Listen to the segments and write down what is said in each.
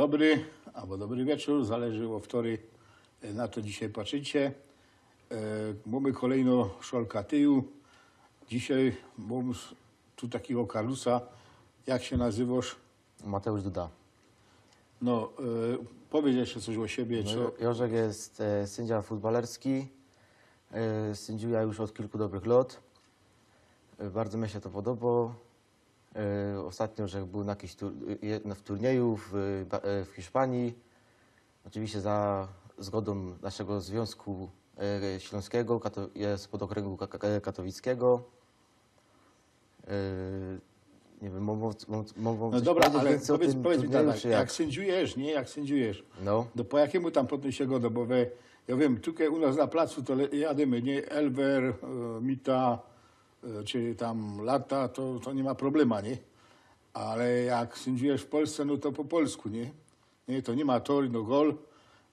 dobry albo dobry wieczór, zależy o który e, na to dzisiaj patrzycie. E, mamy kolejno szolka tyju. Dzisiaj mam tu takiego kalusa. Jak się nazywasz? Mateusz Duda. No, e, powiedz jeszcze coś o siebie. No, Co, Jo- Jorzek jest e, sędzia futbalerski. E, sędziuje już od kilku dobrych lat. E, bardzo mi się to podoba. E, ostatnio, że był na jakiś tur, w turnieju w, e, w Hiszpanii. Oczywiście za zgodą naszego Związku e, Śląskiego, kato, jest pod okręgu ka- ka- katowickiego. Nie wiem, mogą, mogą no dobra, ale powiedz, powiedz mi tak, jak jak? sędziujesz, nie? Jak sędziujesz? No. No po jakiemu tam podniesie go dobowe? Ja wiem, tutaj u nas na placu to jademy, nie? Elwer, Mita, czy tam Lata, to, to nie ma problema, nie? Ale jak sędziujesz w Polsce, no to po polsku, nie? Nie, to nie ma tor, no gol.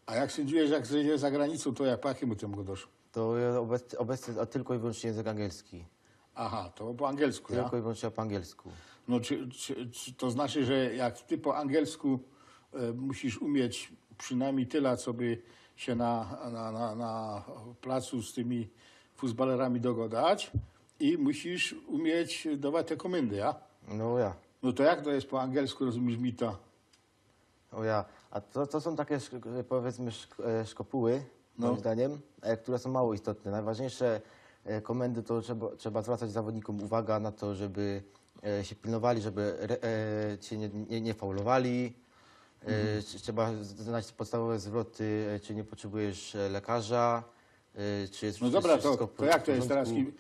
A jak sędziujesz, jak sędziujesz za granicą, to jak po jakiemu temu go doszło? To obecnie, obecnie a tylko i wyłącznie język angielski. Aha, to po angielsku, ja? Tylko i wyłącznie po angielsku. No czy, czy, czy to znaczy, że jak ty po angielsku e, musisz umieć przynajmniej tyle, co by się na, na, na, na placu z tymi futbalerami dogadać i musisz umieć dawać te komendy, ja? No ja. No to jak to jest po angielsku, rozumiesz mi to? O ja. A to, to są takie, szk- powiedzmy, szk- e, szkopuły, No. moim zdaniem, e, które są mało istotne. Najważniejsze e, komendy to trzeba, trzeba zwracać zawodnikom uwagę na to, żeby e, się pilnowali, żeby re, e, cię nie, nie, nie faulowali. E, Mhm. trz- Trzeba znać podstawowe zwroty, e, czy nie potrzebujesz e, lekarza, e, czy jest No dobra, to, wszystko w to jak to jest teraz? porządku.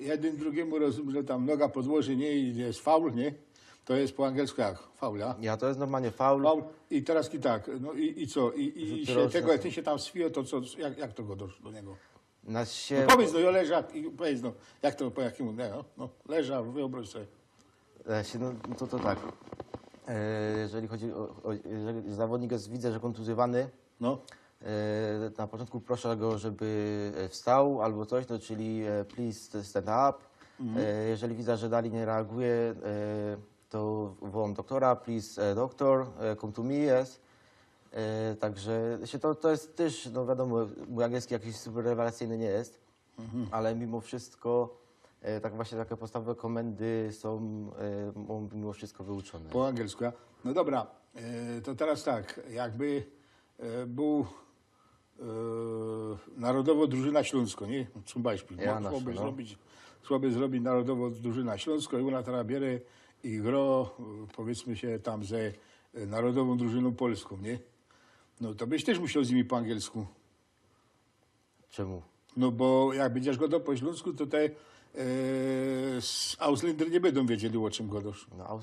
Jeden drugiemu rozumiem, że tam noga podłoży, nie, i jest faul, nie? To jest po angielsku jak? Faul, ja? To jest normalnie faul. Faul. I teraz ki tak, no i, i co? I, i Rzut się roczny. tego, jak ty się tam swiło, to co, jak, jak to go doszło do niego? Na się... No powiedz, no ja leża i powiedz, no, jak to, po jakiemu, nie, no, no leża, wyobraź sobie. E, się- No, no to, to tak. E, Jeżeli chodzi o, o jeżeli zawodnik jest, widzę, że kontuzjowany, No, e, na początku proszę go, żeby e, wstał albo coś, no, czyli e, please stand up. E, Jeżeli widzę, że dalej nie reaguje, e, to wołam doktora, please e, doctor, e, come to me, yes. E, Także się to, to jest też, no wiadomo, mój angielski jakiś super rewelacyjny nie jest, ale mimo wszystko e, tak właśnie takie podstawowe komendy są e, mimo wszystko wyuczone. po angielsku. ja. No dobra, e, to teraz tak, jakby e, był e, Narodowo Drużyna Śląsko, nie? Zum Beispiel. Ja Mogłoby nasze, no. zrobić, słaby zrobić Narodowo Drużyna Śląsko i ona teraz bierze i gro, e, powiedzmy się tam ze e, Narodową Drużyną Polską, nie? No to byś też musiał z nimi po angielsku. Czemu? No bo jak będziesz go po śląsku, to te z Ausländer nie będą wiedzieli, o czym godasz. No,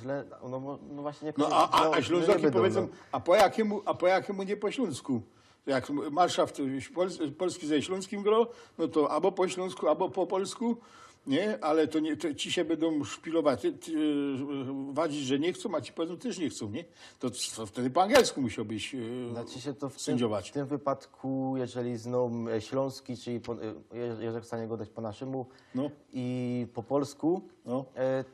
no, mo- no właśnie nie No a, a, a no, Ślązoki nie będą, powiedzą, no. a po jakiemu, a po jakiemu nie po śląsku? Jak marszaft Pols, polski ze śląskim gro, no to albo po śląsku, albo po polsku, nie? Ale to, nie, to ci się będą szpilować, ty, ty, e, wadzić, że nie chcą, a ci powiedzą też nie chcą, nie? To, to wtedy po angielsku musiałbyś e, Znaczy się to w tym, sędziować. w tym wypadku, jeżeli zną e, śląski, czyli po, je- jeżeli w stanie go dać po naszemu No. i po polsku, No.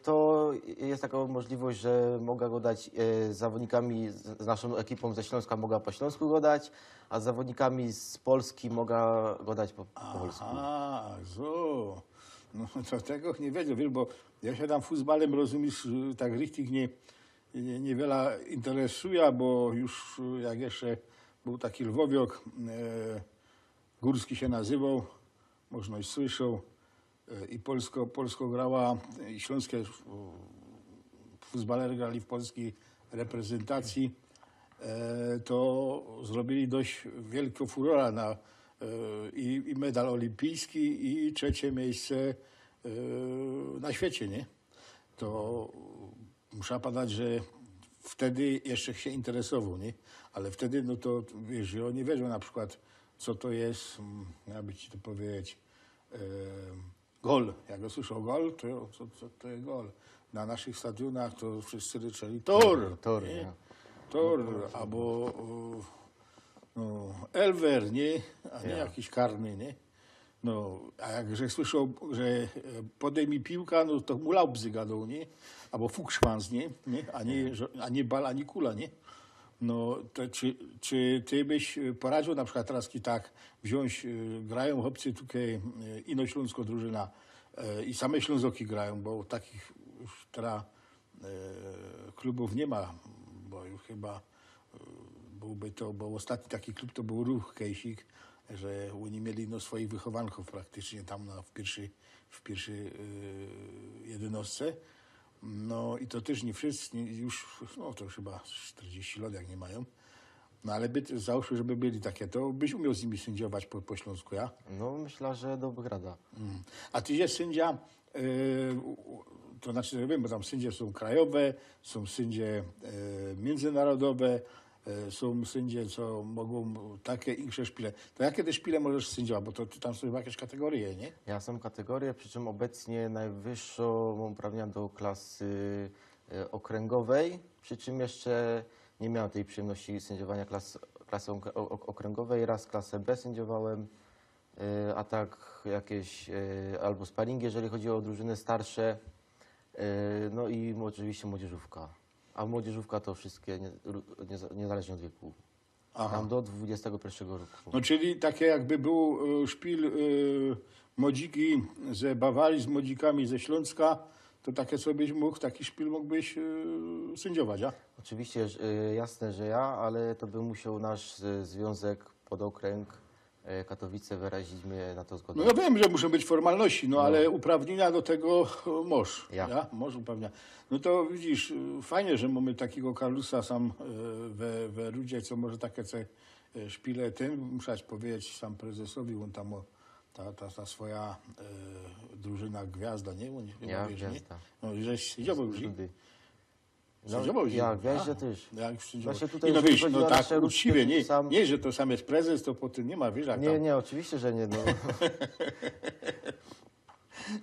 to jest taka możliwość, że mogę go dać z zawodnikami, z naszą ekipą ze Śląska mogę po śląsku go dać, a z zawodnikami z Polski mogę go dać po, po polsku. A, so. No to tego nie wiedział, bo ja się tam futbalem, rozumiesz, tak richtig nie, nie, niewiele interesuje, bo już jak jeszcze był taki Lwowiok, e, Górski się nazywał, można już słyszał, e, i Polsko, Polsko grała, e, i śląskie y, futbalery grali w polskiej reprezentacji, e, to zrobili dość wielką furorę na, e, i, i medal olimpijski i trzecie miejsce e, na świecie, nie? To muszę padać, że wtedy jeszcze się interesował, nie? Ale wtedy, no to wiesz, że oni wiedzą na przykład, co to jest, jakby ci to powiedzieć, e, gol. Jak usłyszał gol, to co, co to jest gol? Na naszych stadionach to wszyscy ryczeli tor. Tor? Tor, albo o, no, Elwer, nie? A nie Ja. jakiś karny, nie? No, a jak że słyszał, że e, podejmij piłka, no to mu laubzy gadał, nie? Albo fukszwans, nie? nie? A, nie, a nie bal, ani kula, nie? No, to czy, czy ty byś y, poradził na przykład teraz i tak wziąć, y, grają chłopcy tutaj Inośląsko drużyna i same Ślązoki grają, bo takich już teraz klubów nie ma, bo już chyba byłby to, bo ostatni taki klub to był Ruch Kejsik, że oni mieli no, swoich wychowanków praktycznie tam na, w pierwszej w pierwszej y, jedenastce. No i to też nie wszyscy, już, no to chyba 40 lat jak nie mają. No ale by, załóżmy, żeby byli takie, to byś umiał z nimi sędziować po, po Śląsku, ja? No myślę, że do Wygrada. Mm. A ty jest sędzia, y, u- to znaczy, ja wiem, bo tam sędzie są krajowe, są sędzie y, międzynarodowe, są sędzie, co mogą takie insze szpile. To jakie te szpile możesz sędziować? Bo to, tam są jakieś kategorie, nie? Ja są kategorie, przy czym obecnie najwyższą mam uprawnienia do klasy e, okręgowej, przy czym jeszcze nie miałem tej przyjemności sędziowania klas, klasy okręgowej. Raz klasę B sędziowałem, e, a tak jakieś e, albo sparingi, jeżeli chodzi o drużyny starsze, e, no i oczywiście młodzieżówka. A młodzieżówka to wszystkie, nie, nieza- niezależnie od wieku. Aha. Tam do 21 roku. No czyli takie jakby był y, szpil y, modziki ze Bawarii z modzikami ze Śląska, to takie byś mógł, taki szpil mógłbyś y, sędziować, a? Oczywiście, y, jasne, że ja, ale to by musiał nasz y, związek podokręg Katowice wyrazić mnie na to zgodę. No ja wiem, że muszą być formalności, no, ale uprawnienia do tego możesz. Ja. Ja? Możesz uprawnienia. No to widzisz, fajnie, że mamy takiego Karlusa sam y, we, we ludzie, co może takie ce y, szpile tym, muszę powiedzieć sam prezesowi, on tam o, ta, ta, ta swoja y, drużyna gwiazda, nie? On, Ja wiesz, nie? gwiazda. No żeś sędziował już, nie? Ludy. Sędziował się. ja, gwiaździe A, też. Jak sędziował. Właśnie tutaj, I no wiesz, chodzi no o tak nasze uczciwie, nie, sam- nie, że to sam jest prezes, to po tym nie ma, wiesz, jak Nie, tam. nie, oczywiście, że nie. No.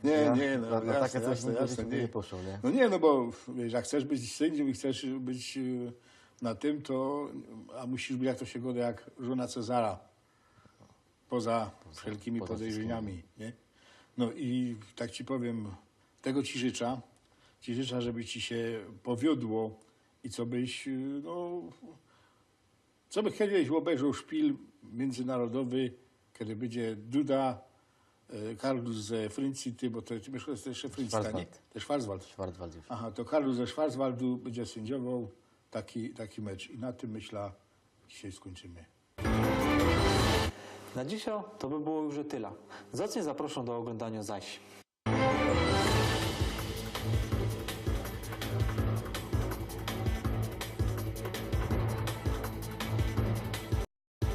nie, Ja nie, no, na, na jasne, takie coś jasne, jasne, życiu nie poszło, nie? No nie, no bo wiesz, jak chcesz być sędzią i chcesz być y, na tym, to a musisz być, jak to się goda, jak żona Cezara. Poza, wszelkimi poza podejrzeniami, nie? No i tak ci powiem, tego ci życzę. Ci życzę, żeby ci się powiodło i co byś, y, no, co by kiedyś obejrzał szpil międzynarodowy, kiedy będzie Duda, e, Karlus ze Frincity, bo to, to jest jeszcze Frincita, nie? To Schwarzwald. Schwarzwald już. Aha, to Karlus ze Schwarzwaldu będzie sędziował taki, taki mecz. I na tym myślę, dzisiaj skończymy. Na dzisiaj to by było już tyle. Zacnie zaproszę do oglądania zaś.